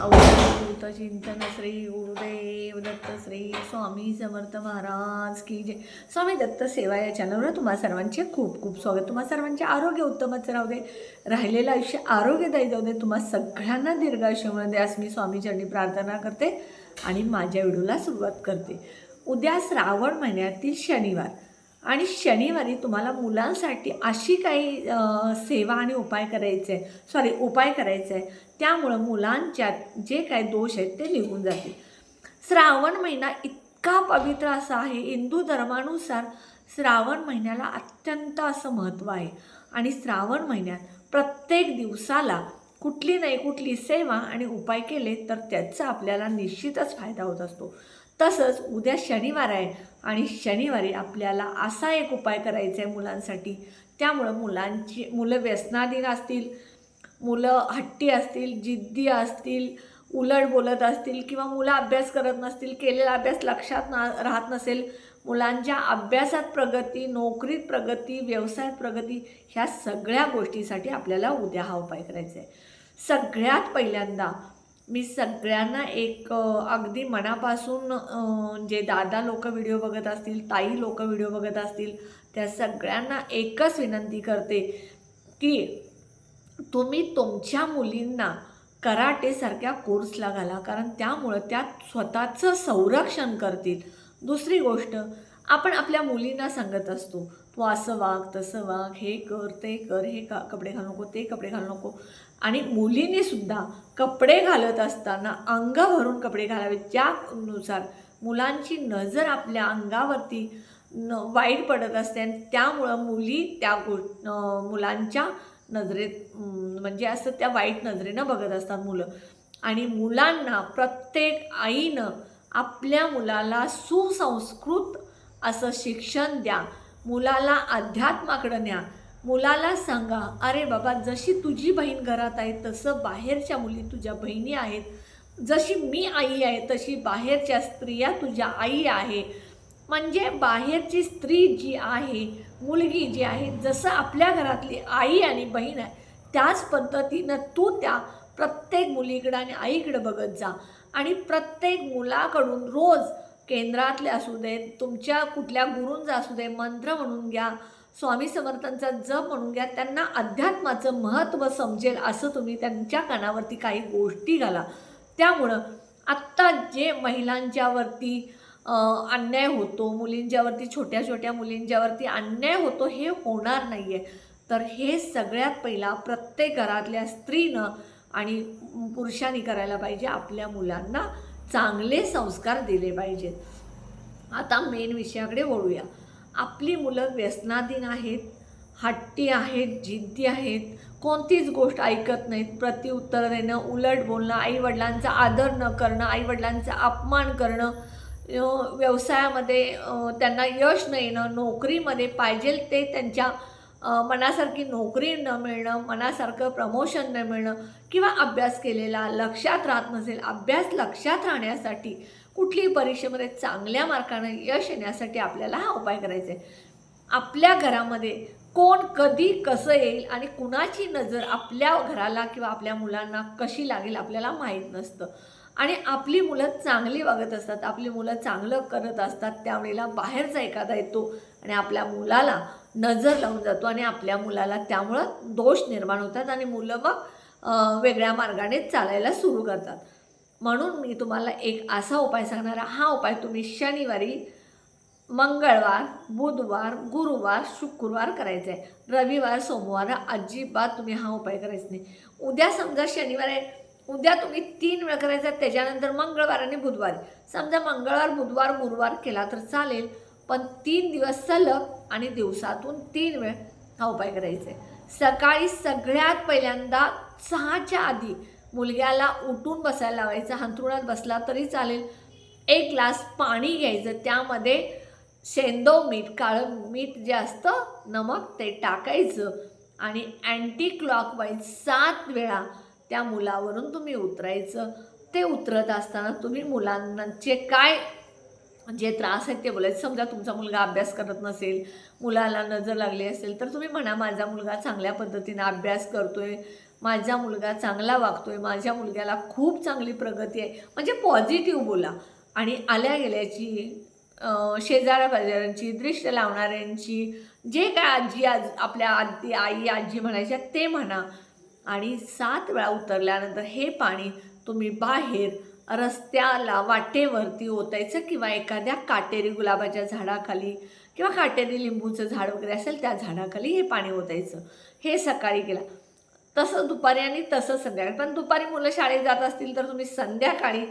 अवधूत चिंतन श्री गुरुदेव दत्त श्री स्वामी समर्थ महाराज की जय. स्वामी दत्त सेवा या चॅनलवर तुम्हा सर्वांचे खूप खूप स्वागत. तुम्हा सर्वांचे आरोग्य उत्तमच राहू दे. राहिलेलं आयुष्य आरोग्यदायी जाऊ दे. तुम्हा सगळ्यांना दीर्घ आयुष्य दे असं मी स्वामीचरणी प्रार्थना करते आणि माझ्या व्हिडिओला सुरुवात करते. उद्या श्रावण महिन्यातील शनिवार. आणि शनिवारी तुम्हाला मुलांसाठी अशी काही सेवा आणि उपाय करायचे आहे सॉरी उपाय करायचे आहे त्यामुळं मुलांच्यात जे काही दोष आहेत ते निघून जातील. श्रावण महिना इतका पवित्र असा आहे. हिंदू धर्मानुसार श्रावण महिन्याला अत्यंत असं महत्त्व आहे. आणि श्रावण महिन्यात प्रत्येक दिवसाला कुठली नाही कुठली सेवा आणि उपाय केले तर त्याचा आपल्याला निश्चितच फायदा होत असतो. तसंच उद्या शनिवार आहे आणि शनिवारी आपल्याला असा एक उपाय करायचा आहे मुलांसाठी. त्यामुळं मुलांची मुलं व्यसनाधीन असतील मुलं हट्टी असतील जिद्दी असतील उलट बोलत असतील किंवा मुलं अभ्यास करत नसतील केलेला अभ्यास लक्षात ना राहत नसेल मुलांच्या अभ्यासात प्रगती नोकरीत प्रगती व्यवसायात प्रगती ह्या सगळ्या गोष्टीसाठी आपल्याला उद्या हा उपाय करायचा आहे. सगळ्यात पहिल्यांदा मी सगळ्यांना एक अगदी मनापासून जे दादा लोक व्हिडिओ बघत असतील ताई लोक व्हिडिओ बघत असतील त्या सगळ्यांना एकच विनंती करते की तुम्ही तुमच्या मुलींना कराटेसारख्या कोर्सला घाला कारण त्यामुळं त्या स्वतःचं संरक्षण करतील. दुसरी गोष्ट आपण आपल्या मुलींना सांगत असतो तू असं वाग तसं वाग हे कर ते कर हे का कपडे घालू नको ते कपडे घालू नको. आणि मुलीने सुद्धा कपडे घालत असताना अंग भरून कपडे घालावे ज्यानुसार मुलांची नजर आपल्या अंगावरती न वाईट पडत असते आणि त्यामुळं मुली त्या गो मुलांच्या नजरेत म्हणजे असं त्या वाईट नजरेनं बघत असतात मुलं. आणि मुलांना प्रत्येक आईनं आपल्या मुलाला सुसंस्कृत असं शिक्षण द्या. मुलाला अध्यात्माकडं न्या. मुलाला सांगा अरे बाबा जशी तुझी बहीण घरात आहे तसं बाहेरच्या मुली तुझ्या बहिणी आहेत. जशी मी आई आहे तशी बाहेरच्या स्त्रिया तुझ्या आई आहे. म्हणजे बाहेरची स्त्री जी आहे मुलगी जी आहे जसं आपल्या घरातली आई आणि बहीण आहे त्याच पद्धतीनं तू त्या प्रत्येक मुलीकडं आणि आईकडं बघत जा. आणि प्रत्येक मुलाकडून रोज केंद्रातले असू देत तुमच्या कुठल्या गुरूंचा असू दे मंत्र म्हणून घ्या स्वामी समर्थांचा जप म्हणून घ्या त्यांना अध्यात्माचं महत्त्व समजेल असं तुम्ही त्यांच्या कानावरती काही गोष्टी घाला. त्यामुळं आत्ता जे महिलांच्यावरती अन्याय होतो मुलींच्यावरती छोट्या छोट्या मुलींच्यावरती अन्याय होतो हे होणार नाही आहे तर हे सगळ्यात पहिला प्रत्येक घरातल्या स्त्रीनं आणि पुरुषांनी करायला पाहिजे आपल्या मुलांना. चांगले संस्कार दिले पाहिजेत. आता मेन विषयाकडे वळूया. आपली मुलं व्यसनाधीन आहेत हट्टी आहेत जिद्दी आहेत कोणतीच गोष्ट ऐकत नाहीत. प्रतिउत्तर देणं उलट बोलणं आईवडिलांचा आदर न करणं आईवडिलांचा अपमान करणं व्यवसायामध्ये त्यांना यश न येणं नोकरीमध्ये पाहिजे ते त्यांच्या मनासारखी नोकरी न मिळणं मनासारखं प्रमोशन न मिळणं किंवा अभ्यास केलेला लक्षात राहत नसेल अभ्यास लक्षात राहण्यासाठी कुठलीही परीक्षेमध्ये चांगल्या मार्कानं यश येण्यासाठी आपल्याला हा उपाय करायचा आहे. आपल्या घरामध्ये कोण कधी कसं येईल आणि कुणाची नजर आपल्या घराला किंवा आपल्या मुलांना कशी लागेल आपल्याला माहीत नसतं. आणि आपली मुलं चांगली वागत असतात आपली मुलं चांगलं करत असतात त्यावेळेला बाहेरचा एखादा येतो आणि आपल्या मुलाला नजर लावून जातो आणि आपल्या मुलाला त्यामुळं दोष निर्माण होतात आणि मुलं मग वेगळ्या मार्गाने चालायला सुरू करतात. म्हणून मी तुम्हाला एक असा उपाय सांगणार हा उपाय तुम्ही शनिवारी मंगळवार बुधवार गुरुवार शुक्रवार करायचा आहे रविवार सोमवार अजिबात तुम्ही हा उपाय करायचा नाही. उद्या समजा शनिवार आहे उद्या तुम्ही तीन वेळ करायचा त्याच्यानंतर मंगळवार आणि बुधवार. समजा मंगळवार बुधवार गुरुवार केला तर चालेल पण तीन दिवस सलग आणि दिवसातून तीन वेळ हा उपाय करायचा. आहे सकाळी सगळ्यात पहिल्यांदा सहाच्या आधी मुलग्याला उठून बसायला लावायचं. अंथरुणात बसला तरी चालेल. एक ग्लास पाणी घ्यायचं. त्यामध्ये शेंदो मीठ काळं मीठ जे असतं नमक ते टाकायचं आणि अँटी क्लॉकवाईज सात वेळा त्या मुलावरून तुम्ही उतरायचं. ते उतरत असताना तुम्ही मुलांचे काय जे त्रास आहेत ते बोलायचे. समजा तुमचा मुलगा अभ्यास करत नसेल मुलाला नजर लागली असेल तर तुम्ही म्हणा माझा मुलगा चांगल्या पद्धतीनं अभ्यास करतो आहे माझा मुलगा चांगला वागतो आहे माझ्या मुलग्याला खूप चांगली प्रगती आहे. म्हणजे पॉझिटिव्ह बोला. आणि आल्या गेल्याची शेजाऱ्याबाजाऱ्यांची शेजाऱ्या पाजाऱ्यांची दृष्ट लावणाऱ्यांची जे काय आजी आज आपल्या आजी आई आजी म्हणायच्या ते म्हणा. आणि सात वेळा उतरल्यानंतर हे पाणी तुम्ही बाहेर रस्त्याला वाटेवरती ओतायचं किंवा एखाद्या काटेरी गुलाबाच्या झाडाखाली किंवा काटेरी लिंबूचं झाड वगैरे असेल त्या झाडाखाली हे पाणी ओतायचं. हे सकाळी केला. तसं दुपारी आणि तसं संध्याकाळी. पण दुपारी मुलं शाळेत जात असतील तर तुम्ही संध्याकाळी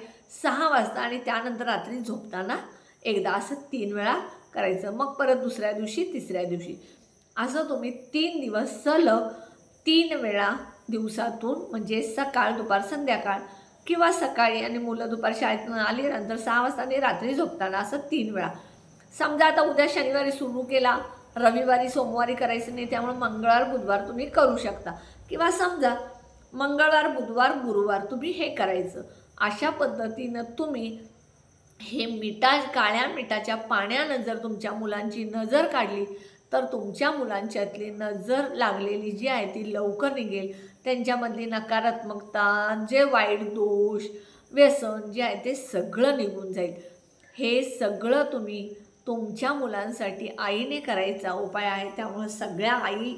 सहा वाजता आणि त्यानंतर रात्री झोपताना एकदा असं तीन वेळा करायचं. मग परत दुसऱ्या दिवशी तिसऱ्या दिवशी. असं तुम्ही तीन दिवस सलग तीन वेळा दिवसातून म्हणजे सकाळ दुपार संध्याकाळ किंवा सकाळी आणि मुलं दुपार शाळेतून आली नंतर सहा वाजता आणि रात्री झोपताना असं तीन वेळा. समजा आता उद्या शनिवारी सुरू केला रविवारी सोमवारी करायचं नाही त्यामुळे मंगळवार बुधवार तुम्ही करू शकता. किंवा समजा मंगळवार बुधवार गुरुवार तुम्ही हे करायचं. अशा पद्धतीनं तुम्ही हे मिठा काळ्या मिठाच्या पाण्यानं जर तुमच्या मुलांची नजर काढली तर तुमच्या मुलांच्यातली नजर लागलेली जी आहे ती लवकर निघेल. त्यांच्यामधली नकारात्मकता जे वाईट दोष व्यसन जे आहे ते सगळं निघून जाईल. हे सगळं तुम्ही तुमच्या मुलांसाठी आईने करायचा उपाय आहे. त्यामुळं सगळ्या आई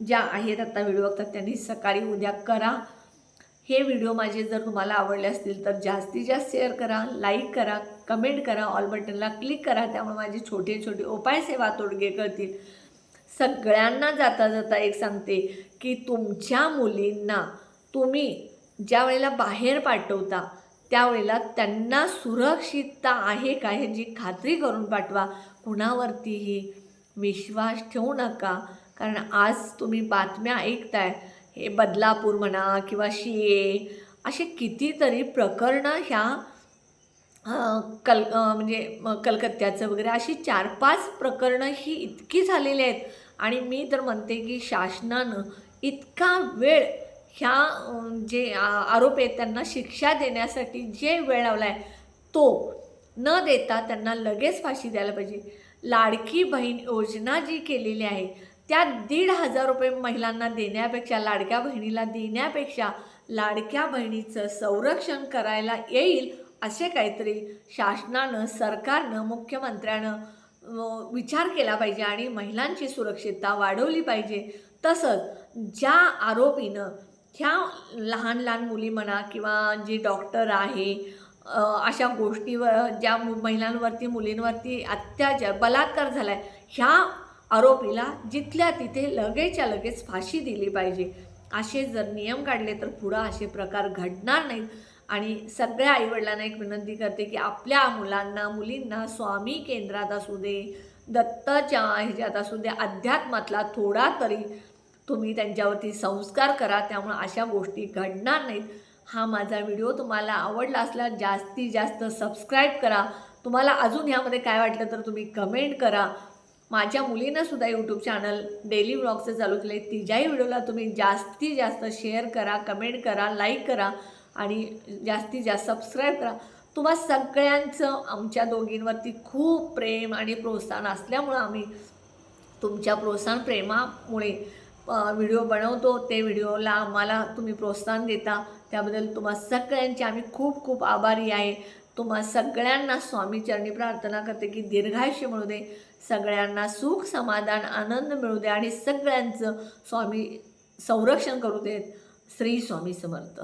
ज्या आहेत आता व्हिडिओ बघतात त्यांनी सकाळी उद्या करा. हे व्हिडिओ माझे जर तुम्हाला आवडले असतील तर जास्तीत जास्त शेअर करा लाईक करा कमेंट करा ऑल बटनला क्लिक करा. त्यामुळे माझे छोटे छोटे उपाय सेवा तोडगे कळतील सगळ्यांना जाता जाता एक सांगते की तुमच्या मुलींना तुम्ही ज्या वेळेला बाहेर पाठवता त्यावेळेला त्यांना सुरक्षितता आहे का ह्याची खात्री करून पाठवा. कुणावरतीही विश्वास ठेवू नका. कारण आज तुम्ही बातम्या ऐकताय हे बदलापूर म्हणा किंवा शिये असे कितीतरी प्रकरणं ह्या कल म्हणजे कलकत्त्याचं वगैरे अशी चार पाच प्रकरणं ही इतकी झालेली आहेत. आणि मी तर म्हणते की शासनानं इतका वेळ ह्या जे आरोप आहेत त्यांना शिक्षा देण्यासाठी जे वेळ लावला आहे तो न देता त्यांना लगेच फाशी द्यायला पाहिजे. लाडकी बहीण योजना जी केलेली आहे त्या दीड हजार रुपये महिलांना देण्यापेक्षा लाडक्या बहिणीला देण्यापेक्षा लाडक्या बहिणीचं संरक्षण करायला येईल असे काहीतरी शासनानं सरकारनं मुख्यमंत्र्यानं विचार केला पाहिजे आणि महिलांची सुरक्षितता वाढवली पाहिजे. तसंच ज्या आरोपीनं ह्या लहान लहान मुली म्हणा किंवा जे डॉक्टर आहे अशा गोष्टीवर ज्या मु- महिलांवरती मुलींवरती अत्याचार बलात्कार झाला आहे ह्या आरोपीला जिथल्या तिथे लगेचच्या लगेच फाशी दिली पाहिजे. असे जर नियम काढले तर पुढं असे प्रकार घडणार नाहीत. आणि सगळ्या आईवडिलांना एक विनंती करते की आपल्या मुलांना मुलींना स्वामी केंद्रात असू दे दत्ताच्या ह्याच्यात असू दे अध्यात्मातला थोडा तरी तुम्ही त्यांच्यावरती संस्कार करा. त्यामुळे अशा गोष्टी घडणार नाहीत. हा माझा व्हिडिओ तुम्हाला आवडला असला जास्तीत जास्त सबस्क्राईब करा. तुम्हाला अजून ह्यामध्ये काय वाटलं तर तुम्ही कमेंट करा. माझ्या मुलीनं सुद्धा यूट्यूब चॅनल डेली ब्लॉगचं चालू केलं. आहे तिच्याही व्हिडिओला तुम्ही जास्तीत जास्त शेअर करा कमेंट करा लाईक करा आणि जास्तीत जास्त सबस्क्राईब करा. तुम्हा सगळ्यांचं आमच्या दोघींवरती खूप प्रेम आणि प्रोत्साहन असल्यामुळं आम्ही तुमच्या प्रोत्साहन प्रेमामुळे व्हिडिओ बनवतो. ते व्हिडिओला आम्हाला तुम्ही प्रोत्साहन देता. त्याबद्दल तुम्हा सगळ्यांचे आम्ही खूप खूप आभारी आहे. तुम्हा सगळ्यांना स्वामीचरणी प्रार्थना करते की दीर्घायुष्य मिळू दे. सगळ्यांना सुख समाधान आनंद मिळू दे आणि सगळ्यांचं स्वामी संरक्षण करू देत श्री स्वामी समर्थ.